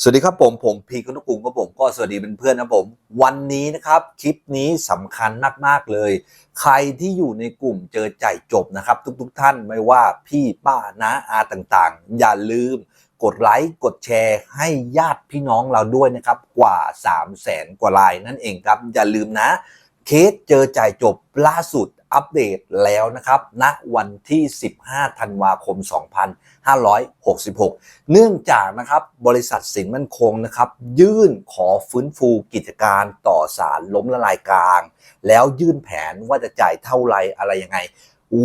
สวัสดีครับผมผมพีคนุกุลครับผมก็สวัสดีเป็นเพื่อนนะผมวันนี้นะครับคลิปนี้สำคัญมากๆเลย ใครที่อยู่ในกลุ่มเจอใจจบนะครับ ทุกๆท่านไม่ว่าพี่ป้าน้าอาต่างๆ อย่าลืมกดไลค์กดแชร์ ให้ญาติพี่น้องเราด้วยนะครับกว่า 3 0 0แสนกว่าลายนั่นเองครับ อย่าลืมนะ เคสเจอจ่ายจบล่าสุด อัปเดตแล้วนะครับณวันที่ 15 ธันวาคม 2566 เนื่องจากนะครับบริษัทสินมั่นคงนะครับ ยื่นขอฟื้นฟูกิจการต่อศาลล้มละลายกลาง แล้วยื่นแผนว่าจะจ่ายเท่าไรอะไรยังไง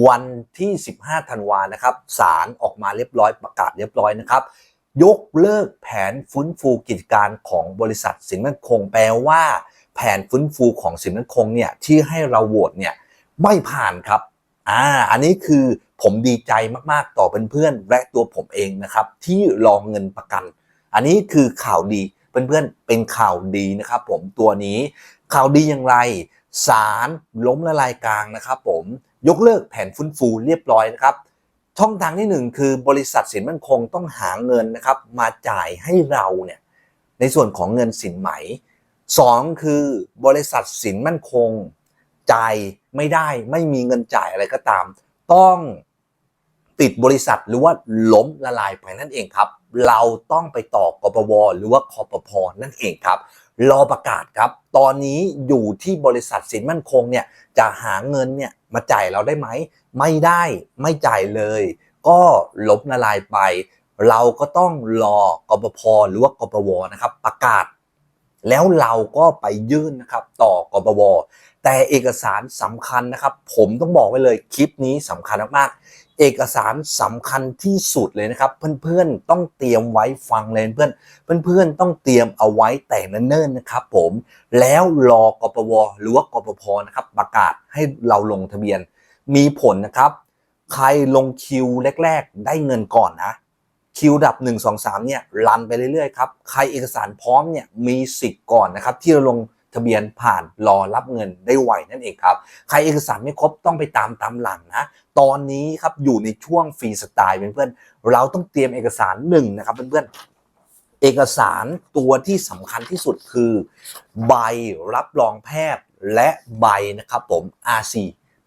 วันที่ 15 ธันวานะครับศาลออกมาเรียบร้อยประกาศเรียบร้อยนะครับยกเลิกแผนฟื้นฟูกิจการของบริษัทสินมั่นคง แปลว่า แผนฟื้นฟูของสินมั่นคงเนี่ยที่ให้เราโหวตเนี่ย ไม่ผ่านครับ อ่า อันนี้คือผมดีใจมากๆต่อเพื่อนๆและตัวผมเองนะครับ ที่รองเงินประกัน อันนี้คือข่าวดีเพื่อนๆเป็นข่าวดีนะครับผมตัวนี้ข่าวดีอย่างไรศาลล้มละลายกลางนะครับ ผมยกเลิกแผนฟื้นฟูเรียบร้อยนะครับ ช่องทางที่หนึ่งคือบริษัทสินมั่นคงต้องหาเงินนะครับ มาจ่ายให้เราเนี่ยในส่วนของเงินสินไหมสองคือบริษัทสินมั่นคง จ่ายไม่ได้ไม่มีเงินจ่ายอะไรก็ตาม ต้องปิดบริษัทหรือว่าล้มละลายไปนั่นเองครับ เราต้องไปต่อกปวหรือว่าคอปพนั่นเองครับ รอประกาศครับ ตอนนี้อยู่ที่บริษัทสินมั่นคงเนี่ยจะหาเงินเนี่ยมาจ่ายเราได้ไหม ไม่ได้ไม่จ่ายเลย ก็ล้มละลายไป เราก็ต้องรอกปพหรือว่ากปวนะครับ ประกาศ แล้วเราก็ไปยื่นนะครับ ต่อกปว แต่เอกสารสำคัญนะครับ ผมต้องบอกไว้เลยคลิปนี้สำคัญมากๆเอกสารสำคัญที่สุดเลยนะครับ เพื่อนๆต้องเตรียมไว้ฟังเลยเพื่อนเพื่อนๆต้องเตรียมเอาไว้แต่เนิ่นๆนะครับ ผมแล้วรอกปวหรือว่ากปพนะครับ ประกาศให้เราลงทะเบียน มีผลนะครับ ใครลงคิวแรก ๆ ได้เงินก่อนนะคิวดับ 1 2 3เนี่ยรันไปเรื่อยๆครับใครเอกสารพร้อมเนี่ยมีสิทธิ์ก่อนนะครับที่จะลง ทะเบียนผ่านรอรับเงินได้ไวนั่นเองครับ ใครเอกสารไม่ครบต้องไปตามตามหลังนะ ตอนนี้ครับอยู่ในช่วงฟรีสไตล์เพื่อนๆเราต้องเตรียมเอกสารหนึ่งนะครับเพื่อนๆเอกสารตัวที่สำคัญที่สุดคือ ใบรับรองแพทย์และใบนะครับผม RC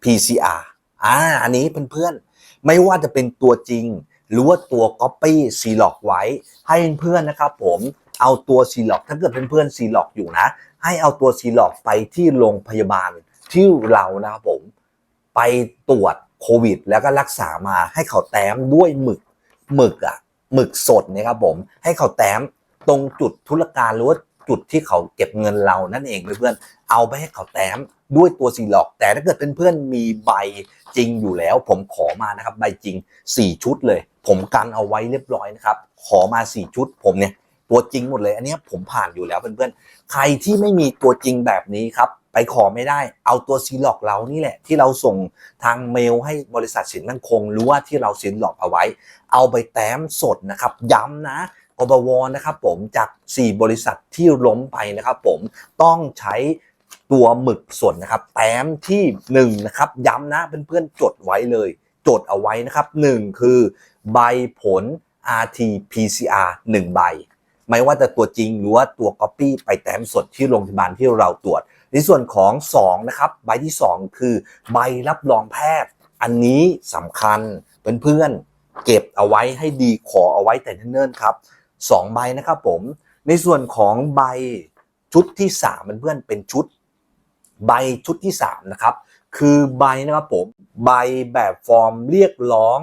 PCR อ่าอันนี้เพื่อนๆไม่ว่าจะเป็นตัวจริง หรือว่าตัว Copy c l o c ไว้ให้เพื่อนๆนะครับผม เอาตัว c l o c ถ้าเกิดเพื่อนๆ c l o c อกอยู่นะ ให้เอาตัว c l o c ไปที่โรงพยาบาลที่เรานะครับผมไปตรวจโควิด แล้วก็รักษามาให้เขาแต้มด้วยหมึกหมึกอะหมึกสดนี่ยครับผมให้เขาแต้มตรงจุดธุรการหรือว่าจุดที่เขาเก็บเงินเรานั่นเองเพื่อนๆเอาไปให้เขาแต้มด้วยตัวซีล็อก แต่ถ้าเกิดเพื่อนๆมีใบจริงอยู่แล้ว ผมขอมานะครับใบจริง 4 ชุดเลย ผมกันเอาไว้เรียบร้อยนะครับ ขอมา 4 ชุดผมเนี่ย ตัวจริงหมดเลย อันนี้ผมผ่านอยู่แล้วเพื่อนๆ ใครที่ไม่มีตัวจริงแบบนี้ครับ ไปขอไม่ได้ เอาตัวซีล็อกเรานี่แหละ ที่เราส่งทางเมลให้บริษัทสินมั่นคง หรือว่าที่เราซีล็อกเอาไว้ เอาไปแต้มสดนะครับ ย้ำนะกบวนะครับผมจาก 4 บริษัทที่ล้มไปนะครับผมต้องใช้ตัวหมึกสดนะครับ แต้มที่1นะครับย้ำนะเพื่อนๆจดไว้เลย จดเอาไว้นะครับ 1 คือใบผล RT PCR 1 ใบ ไม่ว่าจะตัวจริงหรือว่าตัว Copy ไปแต้มสดที่โรงพยาบาลที่เราตรวจ ในส่วนของ2นะครับใบที่ 2 คือใบรับรองแพทย์ อันนี้สำคัญเพื่อนๆเก็บเอาไว้ให้ดีขอเอาไว้แต่เนิ่นๆครับสองใบนะครับผมในส่วนของใบชุดที่สามเพื่อนๆเป็นชุด ใบชุดที่สามนะครับคือใบนะครับผมใบแบบฟอร์มเรียกร้อง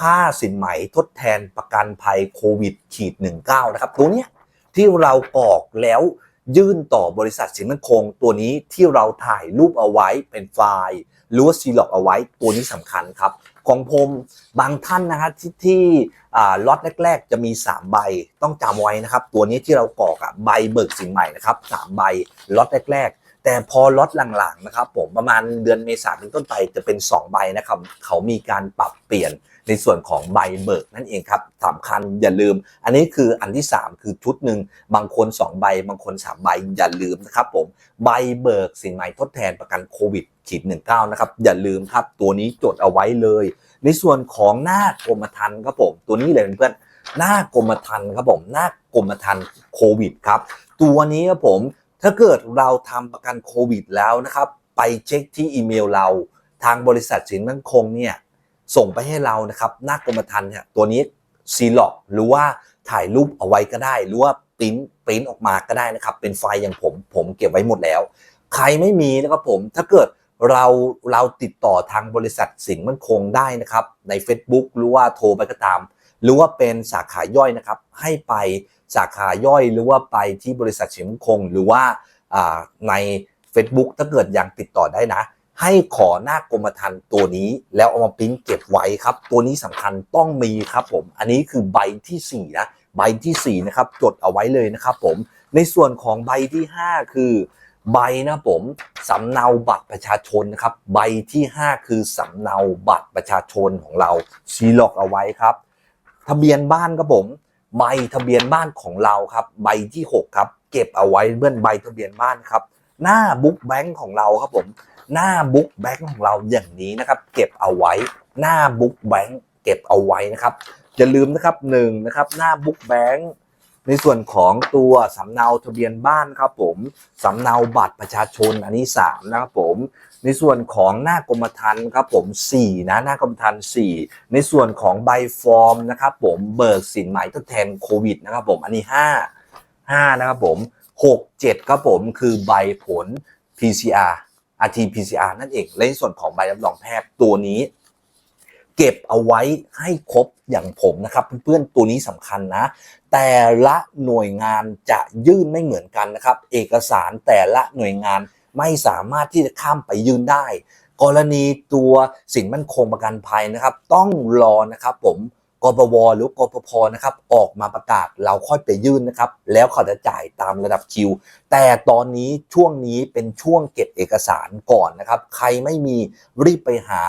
ค่าสินไหมทดแทนประกันภัยโควิดขีด19นะครับ ตัวเนี้ยที่เรากอกแล้วยื่นต่อบริษัทสินมั่นคง ตัวนี้ที่เราถ่ายรูปเอาไว้เป็นไฟล์หรือว่าซีล็อกเอาไว้ตัวนี้สำคัญครับ ของผมบางท่านนะฮะที่ที่ล็อตแรก ๆ จะมี 3 ใบต้องจำไว้นะครับ ตัวนี้ที่เรากรอกอะใบเบิกสินใหม่นะครับ3ใบล็อตแรก ๆ แต่พอล็อตหลังๆนะครับผมประมาณเดือนเมษายนเป็นต้นไปจะเป็น 2 ใบนะครับ เขามีการปรับเปลี่ยน ในส่วนของใบเบิกนั่นเองครับสำคัญอย่าลืม อันนี้คืออันที่ 3 คือชุดหนึ่งบางคน 2 ใบบางคน 3 ใบอย่าลืมนะครับผมใบเบิกสินใหม่ทดแทนประกันโควิดขีด19นะครับอย่าลืมครับตัวนี้จดเอาไว้เลย ในส่วนของหน้ากรมธรรม์ครับผมตัวนี้เลยเพื่อนหน้ากรมธรรม์ครับผมหน้ากรมธรรม์โควิดครับตัวนี้ครับผมถ้าเกิดเราทำประกันโควิดแล้วนะครับไปเช็คที่อีเมลเราทางบริษัทสินมั่นคงเนี่ย ส่งไปให้เรานะครับหน้ากรมธรรม์เนี่ยตัวนี้ซีล็อกหรือว่าถ่ายรูปเอาไว้ก็ได้ หรือว่าปริ้นปริ้นออกมาก็ได้นะครับ เป็นไฟล์อย่างผมผมเก็บไว้หมดแล้ว ใครไม่มีนะครับผมถ้าเกิดเราเราติดต่อทางบริษัทสินมั่นคงได้นะครับ ใน Facebook หรือว่าโทรไปก็ตาม หรือว่าเป็นสาขาย่อยนะครับ ให้ไปสาขาย่อยหรือว่าไปที่บริษัทสินมั่นคง หรือว่าใน Facebook ถ้าเกิดยังติดต่อได้นะ ให้ขอหน้ากรมธรรม์ตัวนี้แล้วเอามาปริ้นเก็บไว้ครับ ตัวนี้สำคัญต้องมีครับผม อันนี้คือใบที่สี่นะใบที่สี่นะครับจดเอาไว้เลยนะครับผมในส่วนของใบที่ห้าคือใบนะผมสำเนาบัตรประชาชนนะครับ ใบที่ 5 คือสำเนาบัตรประชาชนของเราซีล็อกเอาไว้ครับ ทะเบียนบ้านครับผมใบทะเบียนบ้านของเราครับ ใบที่ 6 ครับ เก็บเอาไว้เบื้อใบทะเบียนบ้านครับ หน้าบุ๊กแบงค์ของเราครับผม หน้าบุ๊กแบงค์ของเราอย่างนี้นะครับเก็บเอาไว้หน้าบุ๊กแบงค์เก็บเอาไว้นะครับอย่าลืมนะครับหนึ่งนะครับหน้าบุ๊กแบงค์ในส่วนของตัวสำเนาทะเบียนบ้านครับผมสำเนาบัตรประชาชนอันนี้3นะครับผมในส่วนของหน้ากรมธรรม์ครับผม4นะหน้ากรมธรรม์4ในส่วนของใบฟอร์มนะครับผมเบิกสินใหม่ทดแทนโควิดนะครับผมอันนี้ 5 5นะครับผม6 7ครับผมคือใบผล PCR RT PCR นั่นเอง และในส่วนของใบรับรองแพทย์ตัวนี้ เก็บเอาไว้ให้ครบอย่างผมนะครับ เพื่อนๆตัวนี้สำคัญนะ แต่ละหน่วยงานจะยื่นไม่เหมือนกันนะครับ เอกสารแต่ละหน่วยงานไม่สามารถที่จะข้ามไปยื่นได้ กรณีตัวสินมั่นคงประกันภัยนะครับ ต้องรอนะครับผม กปวหรือกปพนะครับออกมาประกาศเราค่อยไปยื่นนะครับ แล้วเขาจะจ่ายตามระดับคิว แต่ตอนนี้ช่วงนี้เป็นช่วงเก็บเอกสารก่อนนะครับ ใครไม่มีรีบไปหา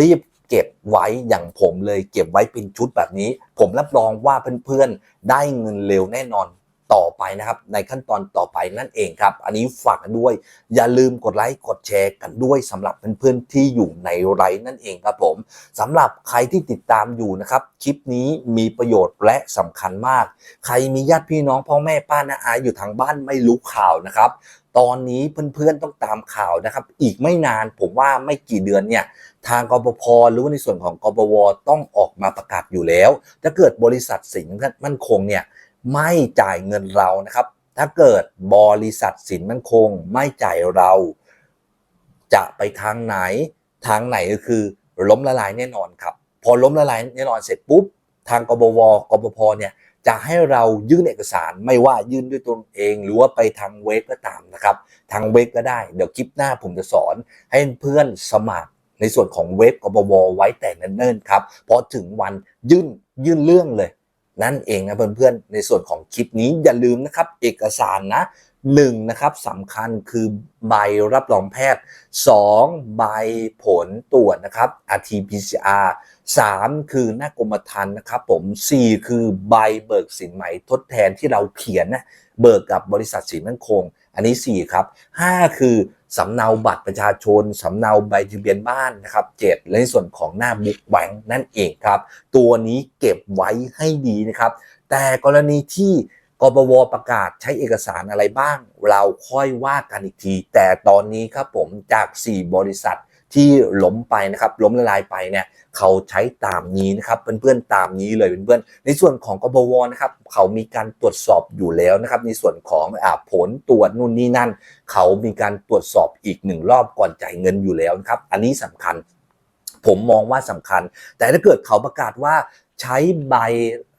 รีบเก็บไว้อย่างผมเลยเก็บไว้เป็นชุดแบบนี้ ผมรับรองว่าเพื่อนๆได้เงินเร็วแน่นอน ต่อไปนะครับ ในขั้นตอนต่อไปนั่นเองครับ อันนี้ฝากกันด้วย อย่าลืมกดไลค์กดแชร์กันด้วยสำหรับเพื่อนๆที่อยู่ในไลฟ์นั่นเองครับผมสำหรับใครที่ติดตามอยู่นะครับคลิปนี้มีประโยชน์และสำคัญมาก ใครมีญาติพี่น้องพ่อแม่ป้าน้าอาอยู่ทางบ้านไม่รู้ข่าวนะครับตอนนี้เพื่อนๆต้องตามข่าวนะครับ อีกไม่นานผมว่าไม่กี่เดือนเนี่ยทางกปพหรือว่าในส่วนของกปวต้องออกมาประกาศอยู่แล้ว ถ้าเกิดบริษัทสินมั่นคงเนี่ย ไม่จ่ายเงินเรานะครับ ถ้าเกิดบริษัทสินมั่นคง ไม่จ่ายเรา จะไปทางไหน ทางไหนก็คือ ล้มละลายแน่นอนครับ พอล้มละลายแน่นอนเสร็จปุ๊บ ทางกบวกปพเนี่ยจะให้เรายื่นเอกสารไม่ว่ายื่นด้วยตนเอง หรือว่าไปทางเว็บก็ตามนะครับ ทางเว็บก็ได้ เดี๋ยวคลิปหน้าผมจะสอน ให้เพื่อนสมัครในส่วนของเว็บกบวไว้แต่เนิ่นๆครับพอถึงวันยื่นยื่นเรื่องเลย นั่นเองนะเพื่อนๆ ในส่วนของคลิปนี้อย่าลืมนะครับ เอกสารนะหนึ่งนะครับสำคัญคือใบรับรองแพทย์ 2. ใบผลตรวจนะครับ RT-PCR 3 คือหน้ากรมธรรม์นะครับผม 4 คือใบเบิกสินใหม่ทดแทนที่เราเขียนนะเบิกกับบริษัทสินมั่นคง อันนี้ 4 ครับ 5 คือ สำเนาบัตรประชาชน สำเนาใบทะเบียนบ้านนะครับ 7 และในส่วนของหน้าบุ๊กแบงค์นั่นเองครับ ตัวนี้เก็บไว้ให้ดีนะครับ แต่กรณีที่กบวประกาศใช้เอกสารอะไรบ้าง เราค่อยว่ากันอีกที แต่ตอนนี้ครับผมจาก 4 บริษัท ที่ล้มไปนะครับล้มละลายไปเนี่ยเขาใช้ตามนี้นะครับเพื่อนๆตามนี้เลยเพื่อนๆในส่วนของกบวนะครับเขามีการตรวจสอบอยู่แล้วนะครับในส่วนของอผลตรวจนู่นนี่นั่น เขามีการตรวจสอบอีกหนึ่งรอบก่อนจ่ายเงินอยู่แล้วนะครับอันนี้สำคัญ ผมมองว่าสำคัญ แต่ถ้าเกิดเขาประกาศว่าใช้ใบ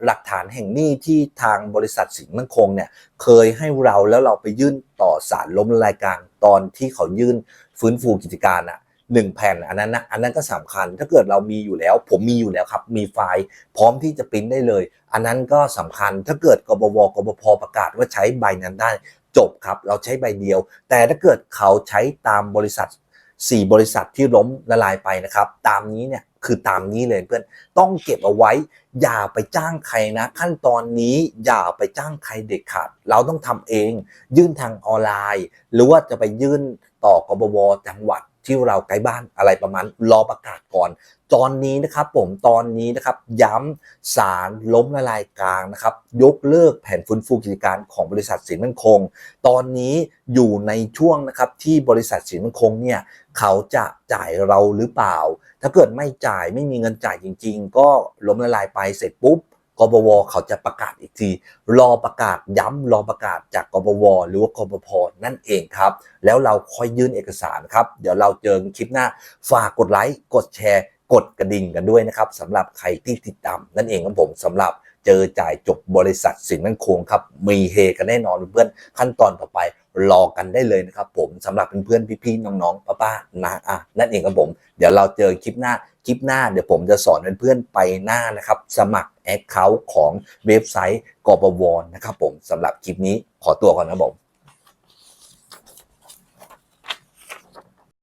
หลักฐานแห่งหนี้ที่ทางบริษัทสินมั่นคงเนี่ยเคยให้เราแล้วเราไปยื่นต่อศาลล้มละลายกลางตอนที่เขายื่นฟื้นฟูกิจการอะ หนึ่งแผ่นอันนั้นนะอันนั้นก็สำคัญ ถ้าเกิดเรามีอยู่แล้ว ผมมีอยู่แล้วครับ มีไฟล์พร้อมที่จะปริ้นได้เลย อันนั้นก็สำคัญ ถ้าเกิดกบวกบพประกาศว่าใช้ใบนั้นได้จบครับ เราใช้ใบเดียว แต่ถ้าเกิดเขาใช้ตามบริษัท 4 บริษัทที่ล้มละลายไปนะครับ ตามนี้เนี่ยคือตามนี้เลยเพื่อนต้องเก็บเอาไว้ อย่าไปจ้างใครนะ ขั้นตอนนี้อย่าไปจ้างใครเด็ดขาด เราต้องทำเอง ยื่นทางออนไลน์ หรือว่าจะไปยื่นต่อกบวจังหวัด ที่เราใกล้บ้านอะไรประมาณรอประกาศก่อน ตอนนี้นะครับผมตอนนี้นะครับย้ำสารล้มละลายกลางนะครับ ยกเลิกแผนฟื้นฟูกิจการของบริษัทสินมั่นคง ตอนนี้อยู่ในช่วงนะครับที่บริษัทสินมั่นคงเนี่ยเขาจะจ่ายเราหรือเปล่า ถ้าเกิดไม่จ่ายไม่มีเงินจ่ายจริง ๆ ก็ล้มละลายไปเสร็จปุ๊บ กบวเขาจะประกาศอีกที รอประกาศย้ำรอประกาศจากกบวหรือว่ากบพนั่นเองครับ แล้วเราค่อยยื่นเอกสารครับ เดี๋ยวเราเจอคลิปหน้า ฝากกดไลค์กดแชร์ กดกระดิ่งกันด้วยนะครับสำหรับใครที่ติดตามนั่นเองครับผมสำหรับเจอจ่ายจบบริษัทสินมั่นคงครับมีเฮกันแน่นอนเพื่อนขั้นตอนต่อไป รอกันได้เลยนะครับผมสำหรับเพื่อนๆพี่ๆน้องๆป้าๆนะอะนั่นเองครับผม เดี๋ยวเราเจอคลิปหน้าคลิปหน้าเดี๋ยวผมจะสอนเพื่อนๆไปหน้านะครับ สมัครแอคเคาท์ของเว็บไซต์กบวนะครับผมสำหรับคลิปนี้ขอตัวก่อนนะผม